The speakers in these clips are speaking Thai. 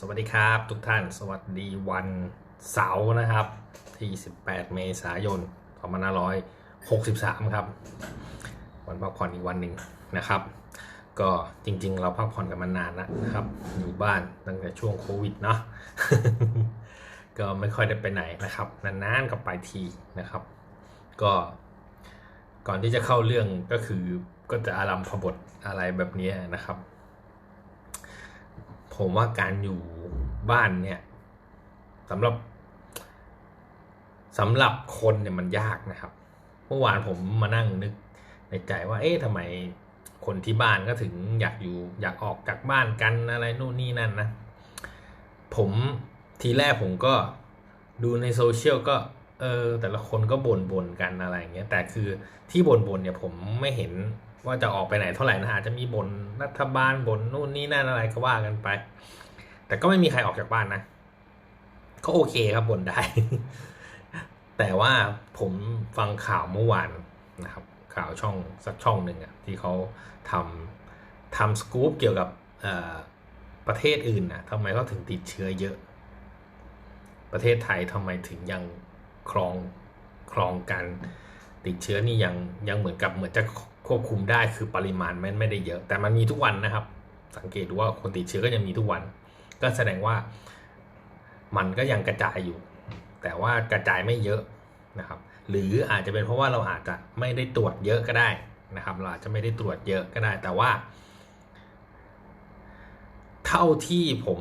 สวัสดีครับทุกท่านสวัสดีวันเสาร์นะครับ ที่ 18 เมษายน 2563 ครับ วันพักผ่อนอีกวันหนึ่งนะครับ ก็จริงๆ เราพักผ่อนกันมานานแล้วนะครับ อยู่บ้านตั้งแต่ช่วงโควิดเนาะก็ไม่ค่อยได้ไปไหนนะครับ นานๆก็ไปทีนะครับ ก็ก่อนที่จะเข้าเรื่องก็คือก็จะอารัมพบทอะไรแบบนี้นะครับ ผมว่าการอยู่บ้านเนี่ยสำหรับสำหรับคนเนี่ยมันยากนะครับเมื่อวานผมมานั่งนึกในใจว่า เอ๊ะทำไมคนที่บ้านก็ถึงอยากอยู่อยากออกจากบ้านกันอะไรนู่นนี่นั่นนะ ผมทีแรกผมก็ดูในโซเชียลก็ เออแต่ละคนก็บ่นบ่นๆกันอะไรอย่างเงี้ยแต่คือที่บ่นบ่นๆเนี่ยผมไม่เห็น ว่าจะออกไปไหนเท่าไหร่นะอาจจะมีบ่นรัฐบาลบ่นนู่นนี่นั่นอะไรก็ว่ากันไป แต่ก็ไม่มีใครออกจากบ้านนะก็โอเคครับบ่นได้ แต่ว่าผมฟังข่าวเมื่อวานนะครับ ข่าวช่องสักช่องหนึ่งอะที่เขาทำทำสกู๊ปเกี่ยวกับประเทศอื่นนะทำไมเขาถึงติดเชื้อเยอะ ประเทศไทยทำไมถึงยังครองครองการติดเชื้อนี่ยังยังเหมือนกับเหมือนจะ ควบคุมได้คือปริมาณมันไม่ได้เยอะ แต่มันมีทุกวันนะครับ สังเกตดูว่าคนติดเชื้อก็ยังมีทุกวัน ก็แสดงว่ามันก็ยังกระจายอยู่ แต่ว่ากระจายไม่เยอะนะครับ หรืออาจจะเป็นเพราะว่าเราอาจจะไม่ได้ตรวจเยอะก็ได้นะครับ เราอาจจะไม่ได้ตรวจเยอะก็ได้ แต่ว่า เท่าที่ผม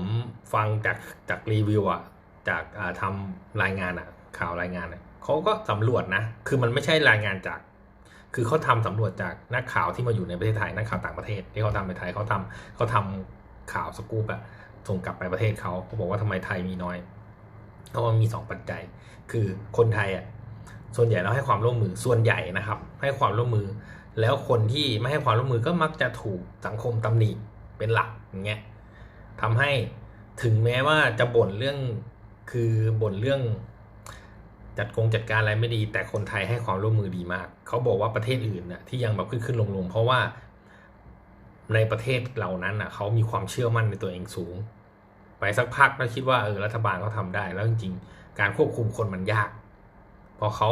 ฟังจากจากรีวิวอะจากอ่าทำรายงานอะข่าวรายงานอะเขาก็สำรวจนะ คือมันไม่ใช่รายงานจาก คือเขาทำสำรวจจากนักข่าวที่มาอยู่ในประเทศไทยนักข่าวต่างประเทศที่เขาทำในไทยเขาทำเขาทำข่าวสกู๊ปอะส่งกลับไปประเทศเขาเขาบอกว่าทำไมไทยมีน้อยเพราะว่ามีสองปัจจัย คือคนไทยอะส่วนใหญ่เราให้ความร่วมมือส่วนใหญ่นะครับ ให้ความร่วมมือ แล้วคนที่ไม่ให้ความร่วมมือก็มักจะถูกสังคมตำหนิเป็นหลักอย่างเงี้ยทำให้ถึงแม้ว่าจะบ่นเรื่องคือบ่นเรื่อง จัดกงจัดการอะไรไม่ดี แต่คนไทยให้ความร่วมมือดีมาก เขาบอกว่าประเทศอื่นน่ะที่ยังแบบขึ้นขึ้นลงลงเพราะว่าในประเทศเหล่านั้นน่ะเขามีความเชื่อมั่นในตัวเองสูง ไปสักพักแล้วคิดว่าเออรัฐบาลเขาทำได้ แล้วจริงๆ การควบคุมคนมันยาก พอเขา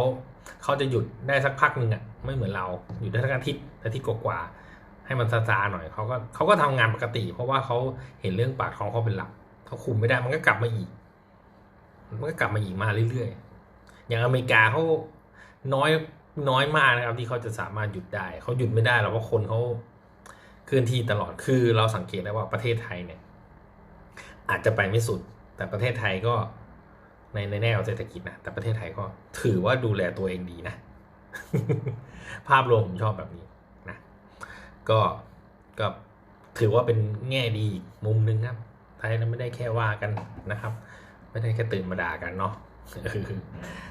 เขาจะหยุดได้สักพักหนึ่งอะไม่เหมือนเราหยุดได้สักอาทิตย์อาทิตย์กว่าให้มันซาซาๆหน่อยเขาก็เขาก็ทำงานปกติ เพราะว่าเขาเห็นเรื่องปากท้องเขาเป็นหลักเขาคุมไม่ได้มันก็กลับมาอีก มันก็กลับมาอีกมาเรื่อยๆ อย่างอเมริกาเขาน้อยน้อยมากนะครับที่เขาจะสามารถหยุดได้เขาหยุดไม่ได้หรอกเพราะคนเขาเคลื่อนที่ตลอดคือเราสังเกตได้ว่าประเทศไทยเนี่ย อาจจะไปไม่สุด แต่ประเทศไทยก็ในในแนวเศรษฐกิจนะแต่ประเทศไทยก็ถือว่าดูแลตัวเองดีนะ ภาพรวมผมชอบแบบนี้นะก็ก็ถือว่าเป็นแง่ดีมุมหนึงครับไทยนั้นไม่ได้แค่ว่ากันนะครับ ไม่ได้แค่ตื่นมาด่ากันเนาะ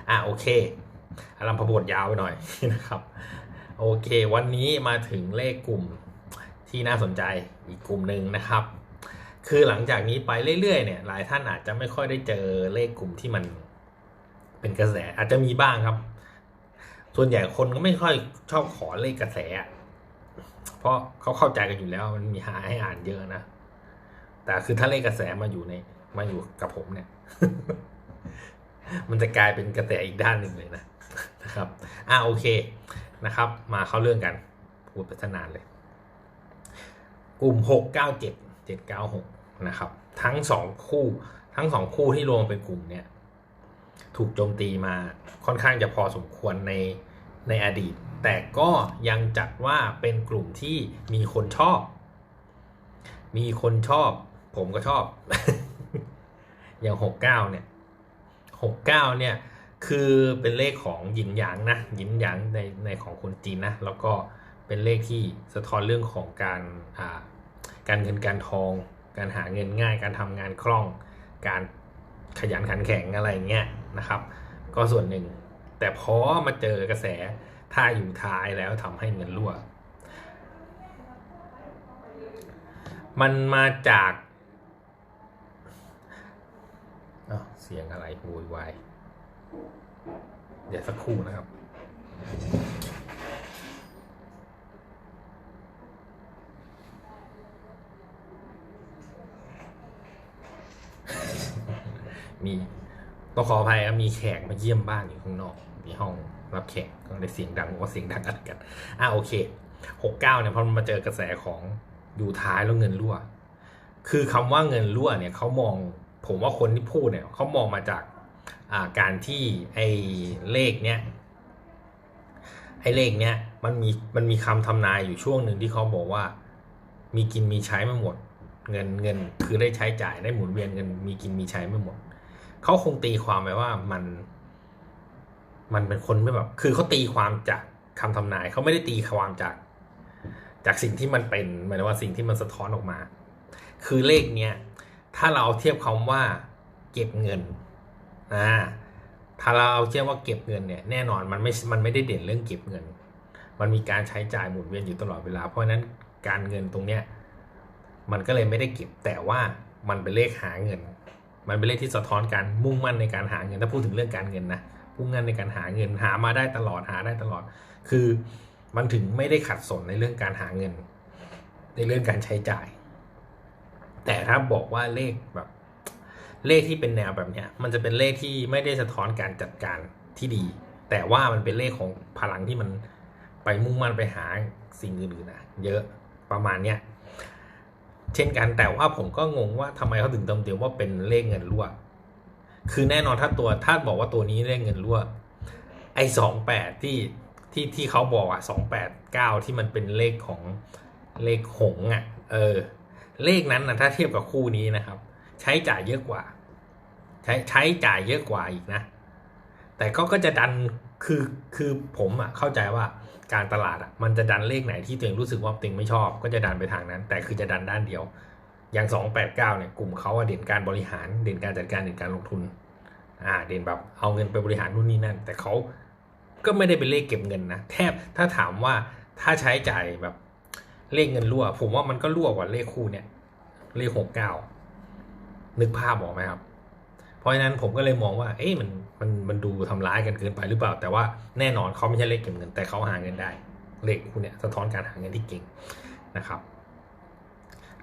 อะโอเคอารมพบทยาวไปหน่อยนะครับ โอเค วันนี้มาถึงเลขกลุ่มที่น่าสนใจอีกกลุ่มหนึ่งนะครับ คือหลังจากนี้ไปเรื่อยๆเนี่ยหลายท่านอาจจะไม่ค่อยได้เจอเลขกลุ่มที่มันเป็นกระแสอาจจะมีบ้างครับ ส่วนใหญ่คนก็ไม่ค่อยชอบขอเลขกระแส เพราะเขาเข้าใจกันอยู่แล้วมันมีหาให้อ่านเยอะนะ แต่คือถ้าเลขกระแสมาอยู่ในมาอยู่กับผมเนี่ย มันจะกลายเป็นกระแสอีกด้านหนึ่งเลยนะนะครับอ่าโอเคนะครับ มาเข้าเรื่องกันพูดไปนานเลย กลุ่มหกเก้าเจ็ดเจ็ดเก้าหกนะครับ ทั้งสองคู่ทั้งสองคู่ที่รวมเป็นกลุ่มเนี่ยถูกโจมตีมาค่อนข้างจะพอสมควรในในอดีต แต่ก็ยังจัดว่าเป็นกลุ่มที่มีคนชอบ มีคนชอบ ผมก็ชอบ อย่างหกเก้าเนี่ย หกเก้าเนี่ยคือเป็นเลขของหยินหยางนะหยินหยางในในของคนจีนนะแล้วก็เป็นเลขที่สะท้อนเรื่องของการอ่าการเงินการทอง การหาเงินง่ายการทำงานคล่อง การขยันขันแข็งอะไรเงี้ยนะครับ ก็ส่วนหนึ่ง แต่พอมาเจอกระแสถ้าอยู่ท้ายแล้วทำให้เงินรั่ว มันมาจากอ้าว เสียงอะไรโวยวาย เดี๋ยวสักครู่นะครับ มีต้องขออภัยครับมีแขกมาเยี่ยมบ้านอยู่ข้างนอกมีห้องรับแขกก็เลยเสียงดังว่าเสียงดังอะไรกัน อะโอเคหกเก้าเนี่ยพอมันมาเจอกระแสของอยู่ท้ายแล้วเงินรั่ว คือคำว่าเงินรั่วเนี่ยเขามอง ผมว่าคนที่พูดเนี่ยเขามองมาจากาการที่ไอ้เลขเนี้ยไอ้เลขเนี้ยมันมีมันมีคำทำนายอยู่ช่วงหนึ่งที่เขาบอกว่า มีกินมีใช้ไม่หมด เงินเงินคือได้ใช้จ่ายได้หมุนเวียนเงินมีกินมีใช้ไม่หมดเขาคงตีความไปว่ามัน มันเป็นคนไม่แบบ คือเขาตีความจากคำทำนายเขาไม่ได้ตีความจาก จากสิ่งที่มันเป็นหมายถึงว่าสิ่งที่มันสะท้อนออกมา คือเลขเนี้ย ถ้าเราเอาเทียบคำว่าเก็บเงินอ่าถ้าเราเอาเทียบว่าเก็บเงินเนี่ยแน่นอนมันไม่ มันไม่ได้เด่นเรื่องเก็บเงิน มันมีการใช้จ่ายหมุนเวียนอยู่ตลอดเวลา เพราะฉะนั้นการเงินตรงเนี้ยมันก็เลยไม่ได้เก็บแต่ว่ามันเป็นเลขหาเงิน มันเป็นเลขที่สะท้อนการมุ่งมั่นในการหาเงิน ถ้าพูดถึงเรื่องการเงินนะมุ่งมั่นในการหาเงินหามาได้ตลอดหาได้ตลอด คือมันถึงไม่ได้ขัดสนในเรื่องการหาเงิน ในเรื่องการใช้จ่าย แต่ถ้าบอกว่าเลขแบบ เลขที่เป็นแนวแบบเนี้ย มันจะเป็นเลขที่ไม่ได้สะท้อนการจัดการที่ดี แต่ว่ามันเป็นเลขของพลังที่มันไปมุ่งมั่นไปหาสิ่งอื่นๆนะเยอะประมาณเนี้ยเช่นกันแต่ว่าผมก็งงว่าทำไมเขาถึงเติมเต็มว่าเป็นเลขเงินรั่ว คือแน่นอนถ้าตัวถ้าบอกว่าตัวนี้เลขเงินรั่ว ไอ้สองแปดที่ที่ที่เขาบอกอะสองแปดเก้าที่มันเป็นเลขของเลขหงอะ เออ เลขนั้นนะถ้าเทียบกับคู่นี้นะครับ ใช้จ่ายเยอะกว่า ใช้ใช้จ่ายเยอะกว่าอีกนะ แต่ก็ก็จะดันคือคือผมอะเข้าใจว่าการตลาดอะมันจะดันเลขไหนที่ตัวเองรู้สึกว่าตัวเองไม่ชอบ ก็จะดันไปทางนั้น แต่คือจะดันด้านเดียว อย่างสองแปดเก้าเนี่ยกลุ่มเขาอะเด่นการบริหารเด่นการจัดการเด่นการลงทุนอ่าเด่นแบบเอาเงินไปบริหารนู่นนี่นั่น แต่เขาก็ไม่ได้เป็นเลขเก็บเงินนะแทบถ้าถามว่าถ้าใช้จ่ายแบบ เลขเงินรั่ว ผมว่ามันก็รั่วกว่าเลขคู่เนี่ย เลขหกเก้านึกภาพออกไหมครับ เพราะฉะนั้นผมก็เลยมองว่า เอ๊ะมันมันมันดูทำร้ายกันเกินไปหรือเปล่า แต่ว่าแน่นอนเขาไม่ใช่เลขเก็บเงิน แต่เขาหาเงินได้ เลขคู่เนี่ยสะท้อนการหาเงินที่เก่งนะครับ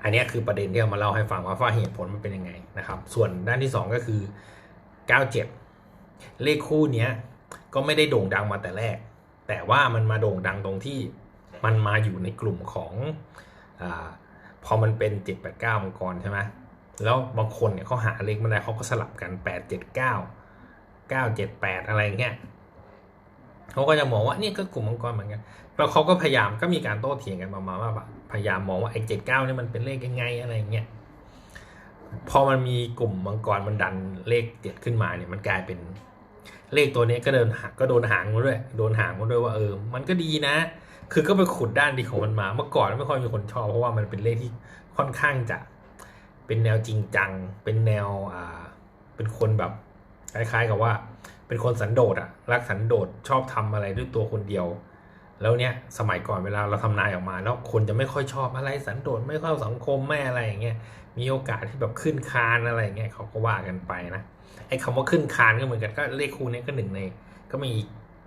อันนี้คือประเด็นที่เอามาเล่าให้ฟังว่าว่าเหตุผลมันเป็นยังไงนะครับ ส่วนด้านที่สองก็คือ 97 เลขคู่เนี้ยก็ไม่ได้โด่งดังมาแต่แรก แต่ว่ามันมาโด่งดังตรงที่ มันมาอยู่ในกลุ่มของอพอมันเป็น 789มังกรใช่ไหมแล้วบางคนเนี่ยเขาหาเลขมาได้เขาก็สลับกัน 879 978 อะไรเงี้ยเขาก็จะมองว่าเนี่ยก็กลุ่มมังกรเหมือนกันแล้วเขาก็พยายามก็มีการโต้เถียงกันมามาว่าพยายามมองว่าไอ้เจ็ดเก้านี่มันเป็นเลขยังไงอะไรเงี้ยพอมันมีกลุ่มมังกรมันดันเลขเจ็ดขึ้นมาเนี่ยมันกลายเป็นเลขตัวนี้ก็เดินหาก็โดนหางมาด้วย โดนหางมาด้วยว่าเออ มันก็ดีนะ คือก็ไปขุดด้านดีของมันมา เมื่อก่อนไม่ค่อยมีคนชอบเพราะว่ามันเป็นเลขที่ค่อนข้างจะเป็นแนวจริงจัง เป็นแนวอ่าเป็นคนแบบคล้ายๆกับว่า เป็นคนสันโดษอะรักสันโดษชอบทำอะไรด้วยตัวคนเดียว แล้วเนี่ยสมัยก่อนเวลาเราทำนายออกมา แล้วคนจะไม่ค่อยชอบอะไรสันโดษไม่เข้าสังคมไม่อะไรอย่างเงี้ยมีโอกาสที่แบบขึ้นคานอะไรอย่างเงี้ยเขาก็ว่ากันไปนะไอ้คำว่าขึ้นคานก็เหมือนกันก็เลขคู่นี้ก็หนึ่งในก็มี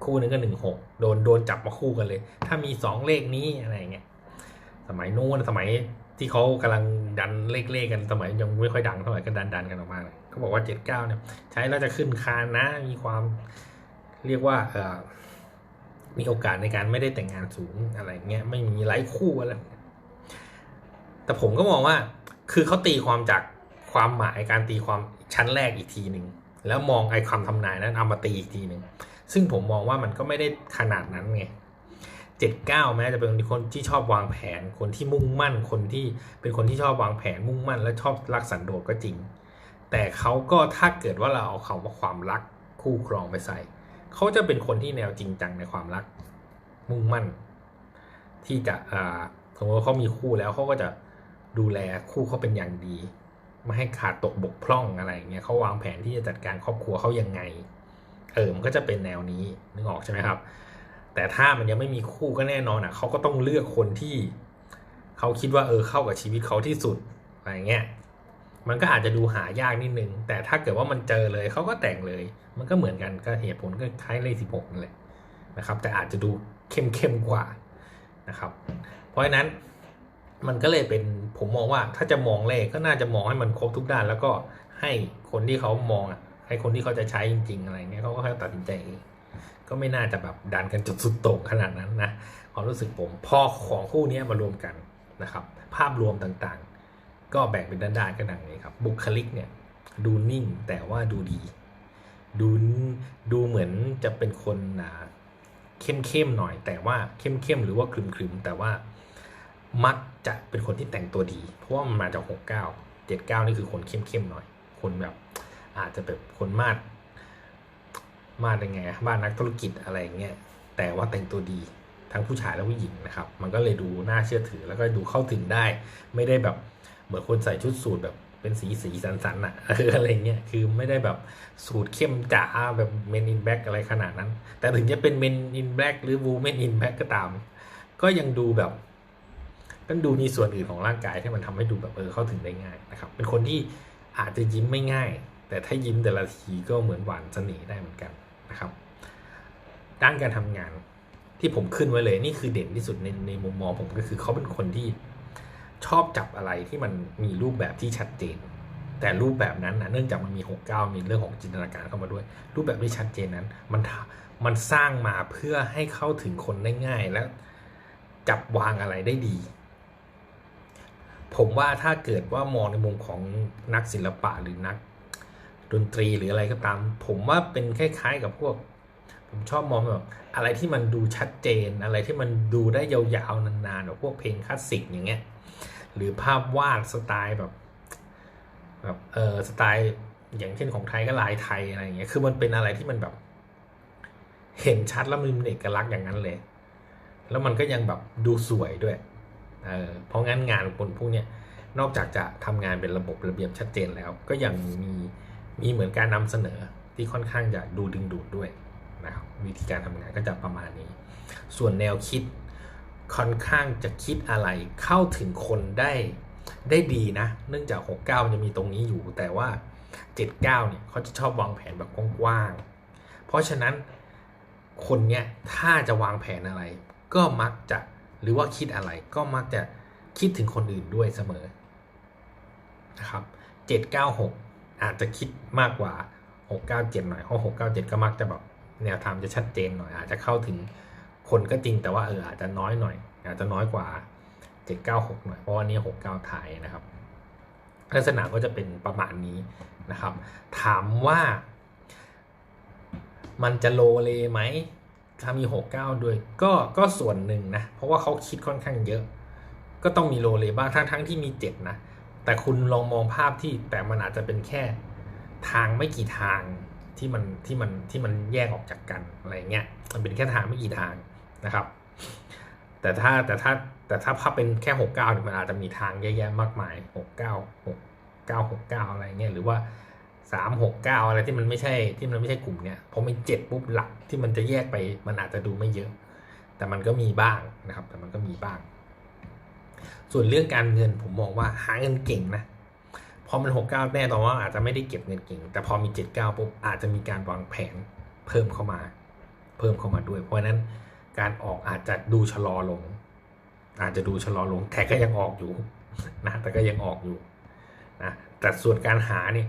คู่หนึงก็หนึ่งหกโดนโดนจับมาคู่กันเลย ถ้ามีสองเลขนี้อะไรเงี้ยสมัยนู้นสมัยที่เขากำลังดันเลขเลขกันสมัยยังไม่ค่อยดังเท่าไหร่ก็ดันดันกันออกมาเลยเขาบอกว่าเจ็ดเก้าเนี่ย ใช้แล้วจะขึ้นคานนะ มีความเรียกว่าเออมีโอกาสในการไม่ได้แต่งงานสูงอะไรเงี้ยไม่มีไร้คู่อะไรแต่ผมก็มองว่า คือเขาตีความจากความหมายการตีความชั้นแรกอีกทีหนึ่งแล้วมองไอ้คำทำนายนั้นเอามาตีอีกทีหนึ่ง ซึ่งผมมองว่ามันก็ไม่ได้ขนาดนั้นไงเจ็ดเก้าแม้จะเป็นคนที่ชอบวางแผน คนที่มุ่งมั่น คนที่เป็นคนที่ชอบวางแผนมุ่งมั่น และชอบรักสันโดษก็จริง แต่เขาก็ถ้าเกิดว่าเราเอาคำว่าความรักคู่ครองไปใส่ เขาจะเป็นคนที่แนวจริงจังในความรัก มุ่งมั่น ที่จะอ่าสมมติว่าเขามีคู่แล้วเขาก็จะดูแลคู่เขาเป็นอย่างดี ไม่ให้ขาดตกบกพร่องอะไรเงี้ยเขาวางแผนที่จะจัดการครอบครัวเขายังไง เออมันก็จะเป็นแนวนี้นึกออกใช่ไหมครับ แต่ถ้ามันยังไม่มีคู่ก็แน่นอนอะเขาก็ต้องเลือกคนที่เขาคิดว่าเออเข้ากับชีวิตเขาที่สุดอะไรเงี้ยมันก็อาจจะดูหายากนิดนึง แต่ถ้าเกิดว่ามันเจอเลยเขาก็แต่งเลย มันก็เหมือนกันก็เหตุผลก็คล้ายเลขสิบหกนั่นแหละนะครับ แต่อาจจะดูเข้มเข้มกว่านะครับ เพราะฉะนั้นมันก็เลยเป็นผมมองว่าถ้าจะมองเลขก็น่าจะมองให้มันครบทุกด้าน แล้วก็ให้คนที่เขามองอะ ให้คนที่เขาจะใช้จริง ๆ อะไรเงี้ยเขาก็ให้ตัดสินใจเองก็ไม่น่าจะแบบดันกันจุดสุดโต่งขนาดนั้นนะความรู้สึกผมพอของคู่นี้มารวมกันนะครับ ภาพรวมต่างๆ ก็แบ่งเป็นด้านๆก็ดังนี้ครับบุคลิกเนี่ยดูนิ่งแต่ว่าดูดี ดูดูเหมือนจะเป็นคนเข้มเข้มๆหน่อย แต่ว่าเข้มเข้มๆหรือว่าครึมครึมๆแต่ว่ามักจะเป็นคนที่แต่งตัวดี เพราะว่ามันมาจากหกเก้าเจ็ดเก้านี่คือคนเข้มเข้มๆหน่อย คนแบบ อาจจะแบบคนมาดมาดยังไงบ้านนักธุรกิจอะไรเงี้ยแต่ว่าแต่งตัวดีทั้งผู้ชายและผู้หญิงนะครับ มันก็เลยดูน่าเชื่อถือแล้วก็ดูเข้าถึงได้ ไม่ได้แบบเหมือนคนใส่ชุดสูทแบบเป็นสีสีสันสันๆอะเอออะไรเงี้ยคือไม่ได้แบบสูตรเข้มจ๋าแบบ Men in Black อะไรขนาดนั้น แต่ถึงจะเป็น Men in Black หรือ Women in Black ก็ตาม ก็ยังดูแบบก็ดูมีส่วนอื่นของร่างกายที่มันทำให้ดูแบบเออเข้าถึงได้ง่ายนะครับ เป็นคนที่อาจจะยิ้มไม่ง่าย แต่ถ้ายิ้มแต่ละทีก็เหมือนหวานเสน่ห์ได้เหมือนกันนะครับ ด้านการทำงานที่ผมขึ้นไว้เลยนี่คือเด่นที่สุดในในมุมมองผมก็คือเขาเป็นคนที่ชอบจับอะไรที่มันมีรูปแบบที่ชัดเจน แต่รูปแบบนั้นนะเนื่องจากมันมี 69 มีเรื่องของจินตนาการเข้ามาด้วย รูปแบบที่ชัดเจนนั้นมันมันสร้างมาเพื่อให้เข้าถึงคนได้ง่ายและจับวางอะไรได้ดี ผมว่าถ้าเกิดว่ามองในมุมของนักศิลปะหรือนัก ดนตรีหรืออะไรก็ตาม ผมว่าเป็นคล้ายๆกับพวก ผมชอบมองแบบอะไรที่มันดูชัดเจน อะไรที่มันดูได้ยาวๆนานๆแบบพวกเพลงคลาสสิกอย่างเงี้ยหรือภาพวาดสไตล์แบบแบบเออสไตล์อย่างเช่นของไทยก็ลายไทยอะไรอย่างเงี้ยคือมันเป็นอะไรที่มันแบบ เห็นชัดแล้วมันเป็นเอกลักษณ์อย่างนั้นเลย แล้วมันก็ยังแบบดูสวยด้วยเออเพราะงั้นงานคนพวกเนี้ยนอกจากจะทำงานเป็นระบบระเบียบชัดเจนแล้ว ก็ยังมี มีเหมือนการนำเสนอที่ค่อนข้างจะดูดึงดูดด้วยนะครับวิธีการทำงานก็จะประมาณนี้ ส่วนแนวคิดค่อนข้างจะคิดอะไรเข้าถึงคนได้ได้ดีนะ เนื่องจาก 69 มันจะมีตรงนี้อยู่ แต่ว่า 79 เนี่ยเขาจะชอบวางแผนแบบกว้างๆ เพราะฉะนั้นคนเนี้ยถ้าจะวางแผนอะไร ก็มักจะหรือว่าคิดอะไรก็มักจะคิดถึงคนอื่นด้วยเสมอนะครับ 796 อาจจะคิดมากกว่า 697 หน่อยเพราะ697 ก็มักจะแบบแนวทางจะชัดเจนหน่อย อาจจะเข้าถึงคนก็จริงแต่ว่าเอออาจจะน้อยหน่อย อาจจะน้อยกว่า 796 หน่อยเพราะว่านี่69ถ่ายนะครับลักษณะก็จะเป็นประมาณนี้นะครับ ถามว่า มันจะโลเลไหมถ้ามี 69 ด้วย ก็ก็ส่วนหนึ่งนะ เพราะว่าเขาคิดค่อนข้างเยอะ ก็ต้องมีโลเลบ้างทั้งทั้งที่มี 7 นะ แต่คุณลองมองภาพที่แต่มันอาจจะเป็นแค่ทางไม่กี่ทางที่มันที่มันที่มันแยกออกจากกันอะไรเงี้ยมันเป็นแค่ทางไม่กี่ทางนะครับ แต่ถ้าแต่ถ้าแต่ถ้าภาพเป็นแค่69เนี่ยมันอาจจะมีทางเยอะแยะมายหกมาย69 6 9 69อะไรเงี้ยหรือว่า3 6 9อะไรที่มันไม่ใช่ที่มันไม่ใช่กลุ่มเนี้ยพอเป็น7ปุ๊บหลักที่มันจะแยกไป มันอาจจะดูไม่เยอะ แต่มันก็มีบ้างนะครับ แต่มันก็มีบ้าง ส่วนเรื่องการเงินผมมองว่าหาเงินเก่งนะพอมัน69แน่ตอนว่าอาจจะไม่ได้เก็บเงินเก่ง แต่พอมี79ปุ๊บอาจจะมีการวางแผนเพิ่มเข้ามา เพิ่มเข้ามาด้วย เพราะฉะนั้นการออกอาจจะดูชะลอลง อาจจะดูชะลอลง แต่ก็ยังออกอยู่นะแต่ก็ยังออกอยู่นะแต่ส่วนการหานี่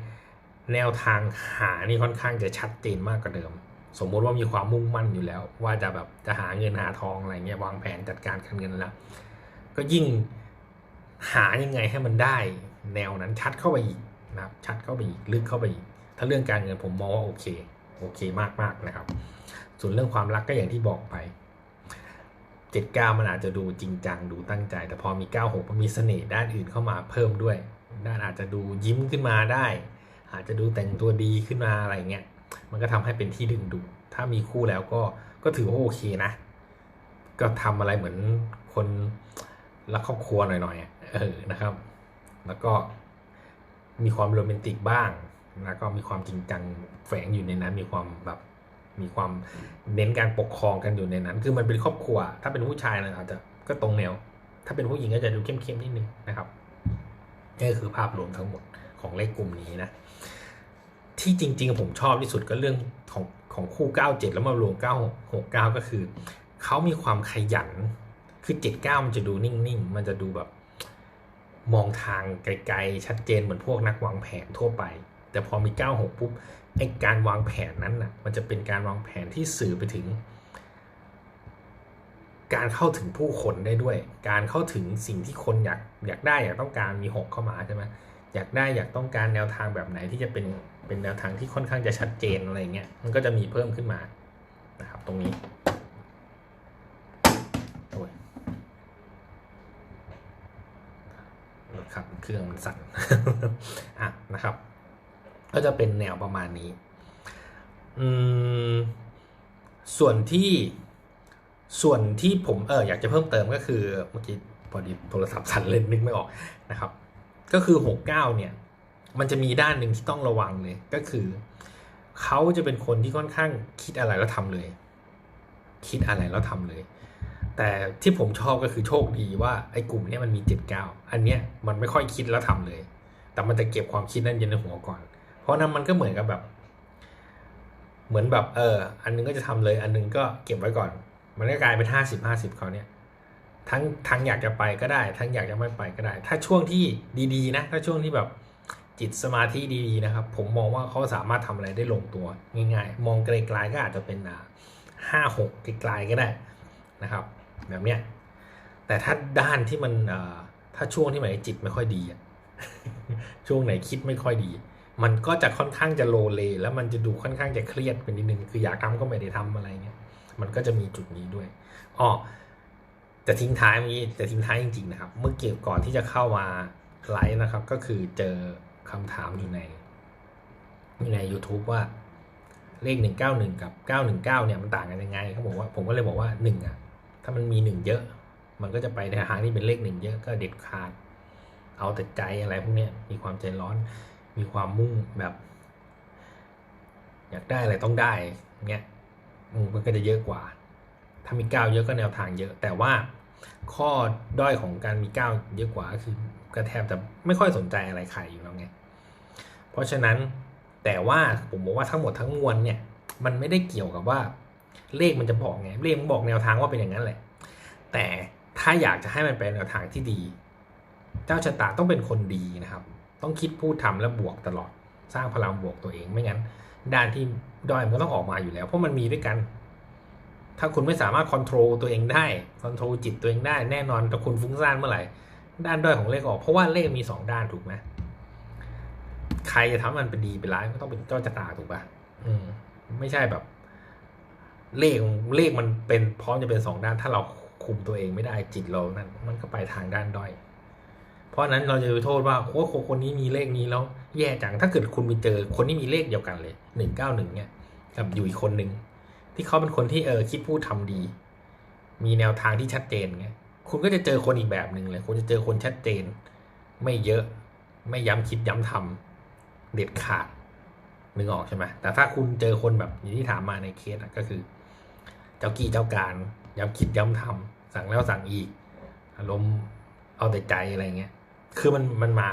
แนวทางหานี่ค่อนข้างจะชัดเจนมากกว่าเดิม สมมติว่ามีความมุ่งมั่นอยู่แล้ว ว่าจะแบบจะหาเงินหาทองอะไรเงี้ยวางแผนจัดการการเงินแล้ว ก็ยิ่งหายังไงให้มันได้ แนวนั้นชัดเข้าไปอีกนะครับชัดเข้าไปอีกลึกเข้าไปอีก ถ้าเรื่องการเงินผมมองว่าโอเคโอเคมากมากนะครับ ส่วนเรื่องความรักก็อย่างที่บอกไปเจ็ดเก้ามันอาจจะดูจริงจังดูตั้งใจ แต่พอมีเก้าหกมันมีเสน่ห์ด้านอื่นเข้ามาเพิ่มด้วย ด้านอาจจะดูยิ้มขึ้นมาได้ อาจจะดูแต่งตัวดีขึ้นมาอะไรเงี้ยมันก็ทำให้เป็นที่ดึงดูดถ้ามีคู่แล้วก็ก็ถือว่าโอเคนะ ก็ทำอะไรเหมือนคน รักครอบครัวหน่อยๆเออนะครับ แล้วก็มีความโรแมนติกบ้าง แล้วก็มีความจริงจังแฝงอยู่ในนั้น มีความแบบมีความเน้นการปกครองกันอยู่ในนั้น คือมันเป็นครอบครัว ถ้าเป็นผู้ชายนะอาจจะก็ตรงแนว ถ้าเป็นผู้หญิงก็จะดูเข้มๆนิดนึงนะครับนี่คือภาพรวมทั้งหมดของเลขกลุ่มนี้นะ ที่จริง ๆ ผมชอบที่สุดก็เรื่องของของคู่ 97 แล้วมารวม969 ก็คือ เขามีความขยัน คือ79มันจะดูนิ่งๆ มันจะดูแบบ มองทางไกลๆ ชัดเจนเหมือนพวกนักวางแผนทั่วไป แต่พอมี96ปุ๊บไอการวางแผนนั้นน่ะ มันจะเป็นการวางแผนที่สื่อไปถึง การเข้าถึงผู้คนได้ด้วย การเข้าถึงสิ่งที่คนอยากอยากได้อยากต้องการมีหกเข้ามาใช่ไหมอยากได้อยากต้องการแนวทางแบบไหนที่จะเป็นเป็นแนวทางที่ค่อนข้างจะชัดเจนอะไรเงี้ยมันก็จะมีเพิ่มขึ้นมานะครับตรงนี้โอ้ยครับ เครื่องมันสั่นอะนะครับ ก็จะเป็นแนวประมาณนี้ อืม ส่วนที่ส่วนที่ผมเอออยากจะเพิ่มเติมก็คือเมื่อกี้พอดีโทรศัพท์สั่นเลยนึกไม่ออกนะครับ ก็คือ 69 เนี่ย มันจะมีด้านหนึ่งที่ต้องระวังเลยก็คือเขาจะเป็นคนที่ค่อนข้างคิดอะไรแล้วทำเลย คิดอะไรแล้วทำเลย แต่ที่ผมชอบก็คือโชคดีว่าไอ้กลุ่มเนี้ยมันมี79อันเนี้ยมันไม่ค่อยคิดแล้วทำเลย แต่มันจะเก็บความคิดนั้นอยู่ในหัวก่อน เพราะนั้นมันก็เหมือนกับแบบ เหมือนแบบเออ อันนึงก็จะทำเลย อันนึงก็เก็บไว้ก่อน มันก็กลายเป็นห้าสิบห้าสิบเขาเนี่ยทั้งทั้งอยากจะไปก็ได้ ทั้งอยากจะไม่ไปก็ได้ ถ้าช่วงที่ดีๆ นะ ถ้าช่วงที่แบบจิตสมาธิดีๆนะครับ ผมมองว่าเขาสามารถทำอะไรได้ลงตัวง่ายๆ มองไกลๆก็อาจจะเป็นห้าหกไกลๆก็ได้นะครับ แบบเนี้ยแต่ถ้าด้านที่มันถ้าช่วงที่ไหนจิตไม่ค่อยดีอะช่วงไหนคิดไม่ค่อยดี มันก็จะค่อนข้างจะโลเล แล้วมันจะดูค่อนข้างจะเครียดเป็นนิดนึงคืออยากทำก็ไม่ได้ทำอะไรเงี้ยมันก็จะมีจุดนี้ด้วยอ๋อจะทิ้งท้ายมีจะทิ้งท้ายจริงๆนะครับ เมื่อเกี่ยวก่อนที่จะเข้ามาไลฟ์นะครับ ก็คือเจอคำถามอยู่ในอยู่ใน YouTube ว่าเลข 191 กับ 919 เนี่ยมันต่างกันยังไงเขาบอกว่าผมก็เลยบอกว่า1อะ ถ้ามันมี1เยอะ มันก็จะไปในทางที่เป็นเลข1เยอะก็เด็ดขาด เอาแต่ใจอะไรพวกนี้มีความใจร้อน มีความมุ่งแบบ อยากได้อะไรต้องได้เงี้ยมันก็จะเยอะกว่า ถ้ามีก้าวเยอะก็แนวทางเยอะ แต่ว่าข้อด้อยของการมีก้าวเยอะกว่าก็คือก็แทบจะไม่ค่อยสนใจอะไรใครอยู่แล้วไง เพราะฉะนั้นแต่ว่าผมบอกว่าทั้งหมดทั้งมวลเนี่ย มันไม่ได้เกี่ยวกับว่า เลขมันจะบอกไงเลขมันบอกแนวทางว่าเป็นอย่างนั้นแหละ แต่ถ้าอยากจะให้มันเป็นแนวทางที่ดี เจ้าชะตาต้องเป็นคนดีนะครับ ต้องคิดพูดทำและบวกตลอด สร้างพลังบวกตัวเองไม่งั้น ด้านที่ด้อยมันก็ต้องออกมาอยู่แล้ว เพราะมันมีด้วยกัน ถ้าคุณไม่สามารถควบคุมตัวเองได้ควบคุมจิตตัวเองได้แน่นอนถ้าคุณฟุ้งซ่านเมื่อไหร่ด้านด้อยของเลขออก เพราะว่าเลขมีสองด้านถูกไหมใครจะทำมันเป็นดีเป็นร้ายก็ต้องเป็นเจ้าชะตาถูกป่ะ อืม ไม่ใช่แบบ เลขเลขมันเป็นพร้อมจะเป็นสองด้าน ถ้าเราคุมตัวเองไม่ได้จิตเรานั้นมันก็ไปทางด้านด้อย เพราะนั้นเราจะไปโทษว่าโอ้โหคนนี้มีเลขนี้แล้ว แย่จังถ้าเกิดคุณไปเจอคนที่มีเลขเดียวกันเลยหนึ่งเก้าหนึ่งเนี่ยกับอยู่อีกคนหนึ่งที่เขาเป็นคนที่เออคิดพูดทำดี มีแนวทางที่ชัดเจนไงคุณก็จะเจอคนอีกแบบหนึ่งเลยคุณจะเจอคนชัดเจน ไม่เยอะไม่ย้ำคิดย้ำทำเด็ดขาดนึกออกใช่ไหมแต่ถ้าคุณเจอคนแบบอย่างที่ถามมาในเคสก็คือ จ้ากี้เจ้าการย้ำคิดย้ำทำสั่งแล้วสั่งอีก อารมณ์เอาแต่ใจอะไรเงี้ย คือมันมันมา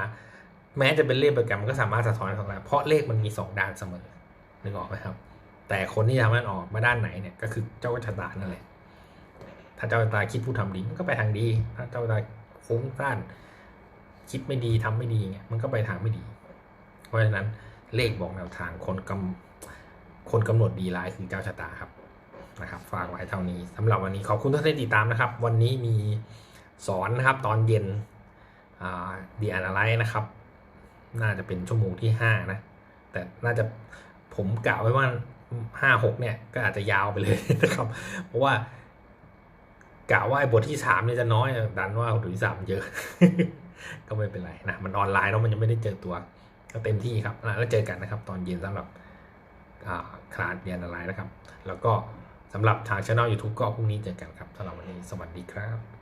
แม้จะเป็นเลขประกันมันก็สามารถสะท้อนของเราเพราะเลขมันมีสองด้านเสมอนึกออกไหมครับ แต่คนที่ทำมันออกมาด้านไหนเนี่ยก็คือเจ้าชะตานั่นแหละถ้าเจ้าชะตาคิดพูดทำดีมันก็ไปทางดี ถ้าเจ้าชะตาฟุ้งซ่านคิดไม่ดีทำไม่ดีเงี้ยมันก็ไปทางไม่ดี เพราะฉะนั้นเลขบอกแนวทางคนกำคนกำหนดดีร้ายคือเจ้าชะตาครับ นะครับฝากไว้เท่านี้สำหรับวันนี้ขอบคุณทุกท่านติดตามนะครับ วันนี้มีสอนนะครับตอนเย็นดีอาร์ไลท์นะครับ น่าจะเป็นชั่วโมงที่ห้านะ แต่น่าจะผมกะไว้ว่าห้าหกเนี่ยก็อาจจะยาวไปเลยนะครับ เพราะว่ากะว่าไอ้บทที่สามเนี่ยจะน้อยดันว่าบทที่สามเยอะ ก็ไม่เป็นไรนะมันออนไลน์แล้วมันยังไม่ได้เจอตัว ก็เต็มที่ครับแล้วเจอกันนะครับ ตอนเย็นสำหรับคลาสเรียนออนไลน์นะครับ แล้วก็ สำหรับทางช่อง YouTube ก็พรุ่งนี้เจอกันครับสำหรับวันนี้สวัสดีครับ